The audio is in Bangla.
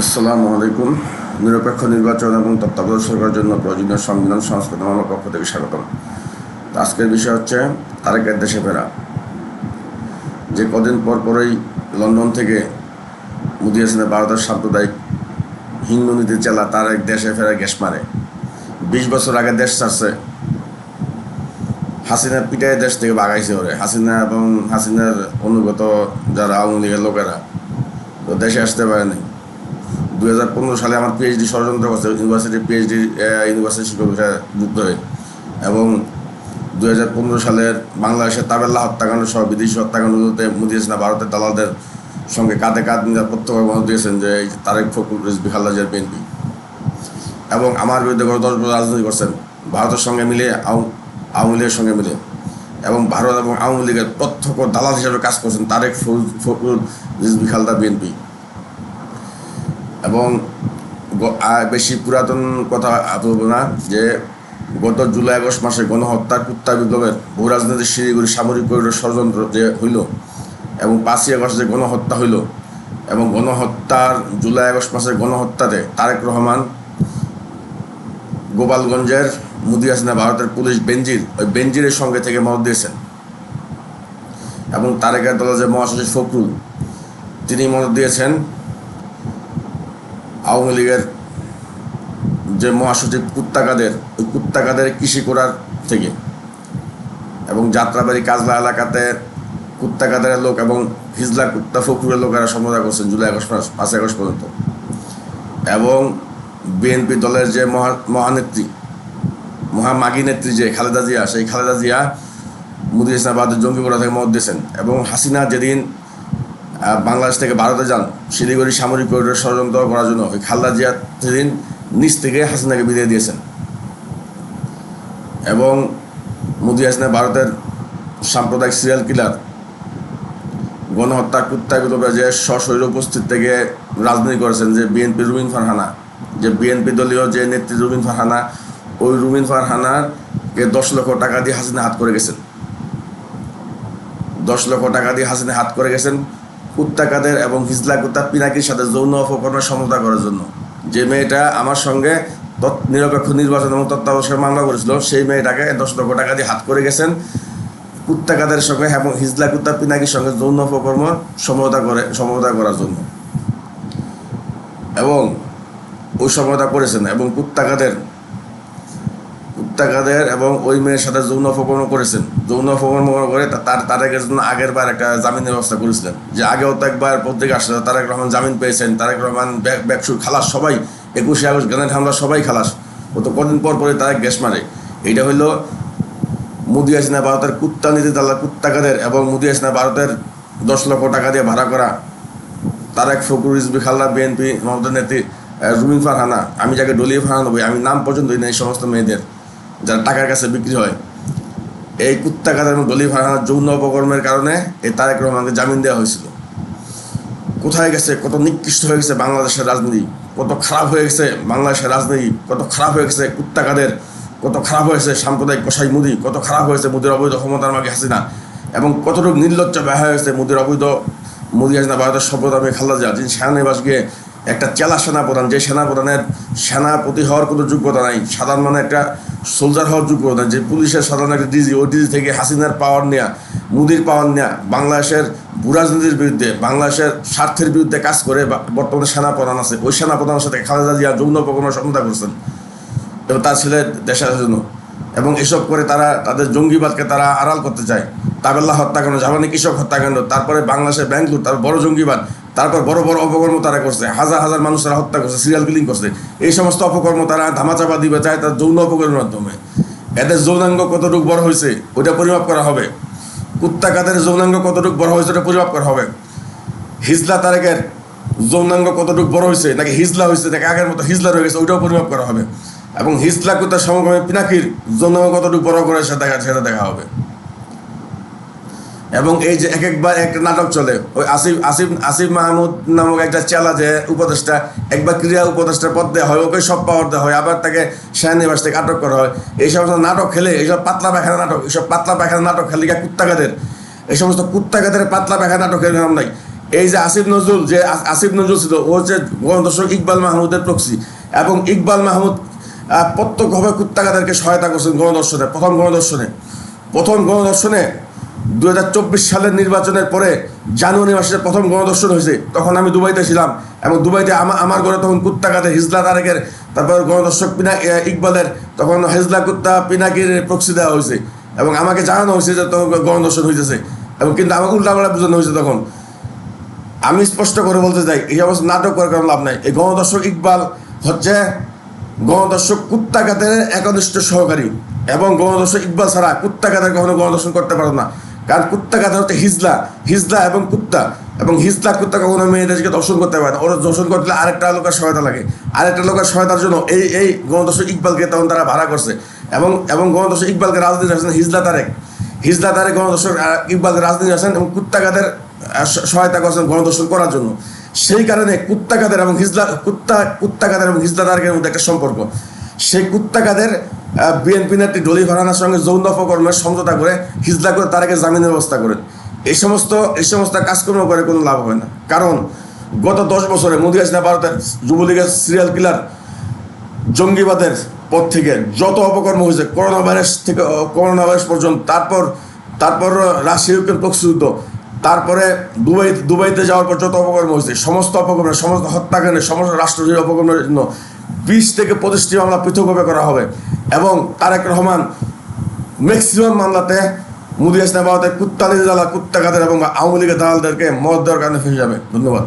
আসসালামু আলাইকুম। নিরপেক্ষ নির্বাচন এবং তত্ত্বাবধায়ক সরকারের জন্য প্রয়োজনীয় সংবিধান, সংস্কৃত আমার পক্ষ থেকে স্বাগতম। আজকের বিষয় হচ্ছে তারেকের দেশে ফেরা। যে কদিন পর পরই লন্ডন থেকে মুদি হাসানের ভারতের সাম্প্রদায়িক হিন্দু নীতি চালা তারেক দেশে ফেরা গ্যাস মারে। বিশ বছর আগে দেশ ছাড়ছে। হাসিনা পিটায় দেশ থেকে বাগাইছে ওরে। হাসিনা এবং হাসিনার অনুগত যারা আওয়ামী লীগের লোকেরা, তো দেশে আসতে পারেনি। দুই হাজার পনেরো সালে আমার পিএইচডি ষড়যন্ত্র করছে ইউনিভার্সিটি পিএইচডি ইউনিভার্সিটি শিক্ষক হিসেবে যুক্ত হয়ে। এবং দুই হাজার পনেরো সালের বাংলাদেশের তাবেল্লা হত্যাকাণ্ড সহ বিদেশি হত্যাকাণ্ডগুলোতে হাসিনা ভারতের দালালদের সঙ্গে কাঁধে কাঁধ প্রত্যক্ষ মত দিয়েছেন যে এই তারেক ফখরুল রিজবি খাল্লাজের বিএনপি এবং আমার বিরুদ্ধে গত দশ বছর রাজনীতি করছেন। ভারতের সঙ্গে মিলে আও- আওয়ামী লীগের সঙ্গে মিলে এবং ভারত এবং আওয়ামী লীগের প্রত্যক্ষ দালাল হিসেবে কাজ করছেন তারেক ফখরুল রিজবি খালদা বিএনপি। এবং বেশি পুরাতন কথা বলব না যে গত জুলাই আগস্ট মাসে গণহত্যার কুত্তা বিপ্লবের ভূ রাজনীতির শিলিগুড়ি সামরিক করিডোর ষড়যন্ত্র যে হইল এবং পাঁচই আগস্ট যে গণহত্যা হইল এবং গণহত্যার জুলাই আগস্ট মাসের গণহত্যাতে তারেক রহমান গোপালগঞ্জের মুদি হাসিনা ভারতের পুলিশ বেঞ্জির ওই বেঞ্জিরের সঙ্গে থেকে মত দিয়েছেন। এবং তারেকের দলের যে মহাসচিব ফখরুল, তিনি মত দিয়েছেন আওয়ামী লীগের যে মহাসচিব কুত্তাকাদের, ওই কুত্তাকাদের কৃষি করার থেকে এবং যাত্রাবাড়ি কাজলা এলাকাতে কুত্তাকাদের লোক এবং হিজলা কুত্তা ফখরুলের লোকেরা সমঝোতা করছেন জুলাই আগস্ট মাস পাঁচ আগস্ট পর্যন্ত। এবং বিএনপি দলের যে মহা, মহানেত্রী, মহামাগী নেত্রী যে খালেদা জিয়া, সেই খালেদা জিয়া মুদি ইসলামাবাদের জঙ্গিপুরা থেকে মত দিয়েছেন এবং হাসিনা যেদিন বাংলাদেশ থেকে ভারতে যান। শিলিগুড়ি সামরিক করিডোর ষড়যন্ত্র করার জন্য ওই খালদা জিয়া সেদিন নিচ থেকে হাসিনাকে বিদায় দিয়েছেন। এবং মুদি হাসিনা ভারতের সাম্প্রদায়িক সিরিয়াল কিলার গণহত্যা কুত্তা যে সশরীর উপস্থিত থেকে রাজনীতি করেছেন যে বিএনপি রুমিন ফারহানা, যে বিএনপি দলীয় যে নেত্রী রুমিন ফারহানা, ওই রুমিন ফারহানাকে দশ লক্ষ টাকা দিয়ে হাসিনা হাত করে গেছেন। দশ লক্ষ টাকা দিয়ে হাসিনা হাত করে গেছেন। কুত্তা কাদের এবং হিজলা কুত্তা পিনাকির সাথে যৌন অপকর্মের সমতা করার জন্য। যে মেয়েটা আমার সঙ্গে নিরপেক্ষ নির্বাচন এবং তত্ত্বাবধায়ক মামলা করেছিল, সেই মেয়েটাকে দশ লক্ষ টাকা দিয়ে হাত করে গেছেন। কুত্তা কাদের সঙ্গে এবং হিজলা কুত্তা পিনাকির সঙ্গে যৌন অপকর্ম সমতা করে সমতা করার জন্য। এবং ওই সমতা করেছেন এবং কুত্তা কাদের কুত্তাকাদের এবং ওই মেয়ের সাথে যৌন অপকর্ম করেছেন। যৌন অপকর্ম করে তার তারেকের জন্য আগের বার একটা জামিনের ব্যবস্থা করেছিলেন। যে আগেও তো একবার পত্রিকা আসছে তারেক রহমান জামিন পেয়েছেন, তারেক রহমান ব্যাকসু খালাস সবাই, একুশে আগস্ট গ্রেনেড হামলা সবাই খালাস। ও তো কদিন পর পরে তারেক গ্যাস মারে। এইটা হইল মুদি হাসিনা ভারতের কুত্তা নীতি দালা কুত্তাকাদের এবং মুদি হাসিনা ভারতের দশ লক্ষ টাকা দিয়ে ভাড়া করা তারেক ফকরুল রিজবি খাল্লা বিএনপি মমতা নেত্রী রুমিন ফারহানা। আমি যাকে ডলিয়ে ফারহানা বই আমি নাম পর্যন্তই না এই সমস্ত মেয়েদের। যারা টাকার কাছে বিক্রি হয়, এই কুত্তাকাদের এবং ডলি ফারহানার যৌন অপকর্মের কারণে এই তারেক রহমানকে জামিন দেওয়া হয়েছিল। কোথায় গেছে? কত নিকৃষ্ট হয়ে গেছে বাংলাদেশের রাজনীতি? কত খারাপ হয়ে গেছে বাংলাদেশের রাজনীতি? কত খারাপ হয়ে গেছে কুত্তাকাদের? কত খারাপ হয়েছে সাম্প্রদায়িক কসাই মুদি? কত খারাপ হয়েছে মুদির অবৈধ ক্ষমতার মাকে হাসিনা? এবং কতটুকু নির্লজ্জ ব্যয় হয়েছে মুদির অবৈধ, মুদি হাসিনা ভারতের সভ্যতা খাল্লা যা যিনি সেনানিবাস গিয়ে একটা চেলা সেনাপ্রধান, যে সেনাপ্রধানের সেনাপতি হওয়ার কোনো যোগ্যতা নাই। সাধারণ মানে একটা সোলজার হওয়ার যোগ্যতা নাই, যে পুলিশের সাধারণ একটা ডিজি ওই ডিজি থেকে হাসিনার পাওয়ার নেয়া, মুদির পাওয়ার নেয়া, বাংলাদেশের ভূরাজনীতির বিরুদ্ধে, বাংলাদেশের স্বার্থের বিরুদ্ধে কাজ করে বর্তমানে সেনাপ্রধান আছে। ওই সেনাপ্রধানের সাথে খালেদা জিয়া যৌন উপকরণ সমতা করছেন। এবং তার ছেলে দেশের জন্য। এবং এসব করে তারা, তাদের জঙ্গিবাদকে তারা আড়াল করতে চায়। তাবেল্লা হত্যাকাণ্ড, জাপানি কৃষক হত্যাকাণ্ড, তারপরে বাংলাদেশের ব্যাংক লুট তারপর বড় জঙ্গিবাদ। তারপর বড় বড় অপকর্ম তারা করছে, হাজার হাজার মানুষ তারা হত্যা করছে সিরিয়াল কিলিং করছে। এই সমস্ত অপকর্ম তারা ধামাচাপা দিবে, চায় তার যৌন অপকর্মের মাধ্যমে। এদের যৌনাঙ্গ কতটুকু বড় হয়েছে, ওইটা পরিমাপ করা হবে। কুত্তা কাদের যৌনাঙ্গ কতটুকু বড় হয়েছে, ওটা পরিমাপ করা হবে। হিজলা তারেকের যৌনাঙ্গ কতটুকু বড় হয়েছে, নাকি হিজলা হয়েছে, নাকি আগের মতো হিজলা রয়ে গেছে, ওইটাও পরিমাপ করা হবে। এবং হিজলা কুত্তার সমক্রমে পিনাকির যৌনাঙ্গ কতটুক বড় করে সেটা দেখা সেটা দেখা হবে। এবং এই যে এক একবার একটা নাটক চলে। ওই আসিফ আসিফ আসিফ মাহমুদ নামক একটা চেলা যে উপদেষ্টা, একবার ক্রীড়া উপদেষ্টার পদ দেওয়া হয় ওকে সব পাওয়ার দেওয়া হয়, আবার তাকে সেনানিবাস থেকে আটক করা হয়। এই সমস্ত নাটক খেলে এইসব পাতলা পায়খানা নাটক এইসব পাতলা পায়খানা নাটক খেলে কুত্তাগাদের এই সমস্ত কুত্তাগাদের পাতলা পায়খানা নাটকের নাম নাই। এই যে আসিফ নজরুল, যে আসিফ নজরুল ছিল, ও হচ্ছে গণদর্শক ইকবাল মাহমুদের প্রক্সি এবং ইকবাল মাহমুদ প্রত্যক্ষভাবে কুত্তাগাদেরকে সহায়তা করছেন গণদর্শনে, প্রথম গণদর্শনে। প্রথম গণদর্শনে দু হাজার চব্বিশ সালের নির্বাচনের পরে জানুয়ারি মাসের প্রথম গণদর্শন হয়েছে, তখন আমি দুবাইতে ছিলাম এবং দুবাইতে আমার আমার ঘরে তখন কুত্তাগাদের হিজলা তারেকের, তারপর গণদর্শক পিনা ইকবালের, তখন হেজলা কুত্তা পিনাকির প্রক্সি দেওয়া হয়েছে এবং আমাকে জানানো হয়েছে যে তখন গণদর্শন হয়েছে এবং কিন্তু আমাকে উল্টাপাল্টা বোঝানো হয়েছে তখন। আমি স্পষ্ট করে বলতে চাই, এই অবস্থা নাটক করার কোনো লাভ নাই। এই গণদর্শক ইকবাল হচ্ছে গণদর্শক কুত্তাঘাতের একনিষ্ঠ সহকারী এবং গণদর্শক ইকবাল ছাড়া কুত্তাঘাতের কখনো গণদর্শন করতে পারো না। কারণ কুত্তা কুত্তাঘাতের হচ্ছে হিজলা হিজলা এবং কুত্তা। এবং হিজলা কুত্তা কখনো মেয়েদেরকে দর্শন করতে পারে না। ওরা দর্শন করতে আরেকটা লোকের সহায়তা লাগে। আরেকটা লোকের সহায়তার জন্য এই এই গণদর্শক ইকবালকে তখন তারা ভাড়া করছে। এবং এবং গণদর্শক ইকবালকে রাজনীতি আসছেন হিজলা তারেক। হিজলা তারেক গণদর্শক ইকবালকে রাজনীতি আসেন এবং আহ, স- সহায়তা করছেন গণদর্শন করার জন্য। সেই কারণে কুত্তাকাদের এবং হিজলা কুত্তা কুত্তাকাদের এবং হিজলা তারেকের মধ্যে একটা সম্পর্ক। সেই কুত্তাকাদের বিএনপি নেত্রী ডলি ফারহানার সঙ্গে যৌন অপকর্মের সমঝোতা করে, হিজলা করে তারেকের জামিনের ব্যবস্থা করেন এই সমস্ত এই সমস্ত কাজকর্ম করে কোনো লাভ হবে না। কারণ গত দশ বছরে মোদী হাসিনা ভারতের যুবলীগের সিরিয়াল কিলার জঙ্গিবাদের পর থেকে যত অপকর্ম হয়েছে করোনা ভাইরাস থেকে করোনা ভাইরাস পর্যন্ত, তারপর তারপর রাশিয়া ইউক্রেন প্রতিযুদ্ধ তারপরে দুবাই, দুবাইতে যাওয়ার পর যত অপকর্ম হয়েছে, সমস্ত অপকর্মের, সমস্ত হত্যাকাণ্ডের, সমস্ত রাষ্ট্রীয় অপকর্মের জন্য বিশ থেকে পঁচিশটি মামলা পৃথকভাবে করা হবে। এবং তারেক রহমান ম্যাক্সিমাম মামলাতে মুদি কুত্তালি ভারতের কুত্তা জ্বালা কুত্তা এবং আওয়ামী লীগের দালালদেরকে মত দেওয়ার কারণে ফেসে যাবে। ধন্যবাদ।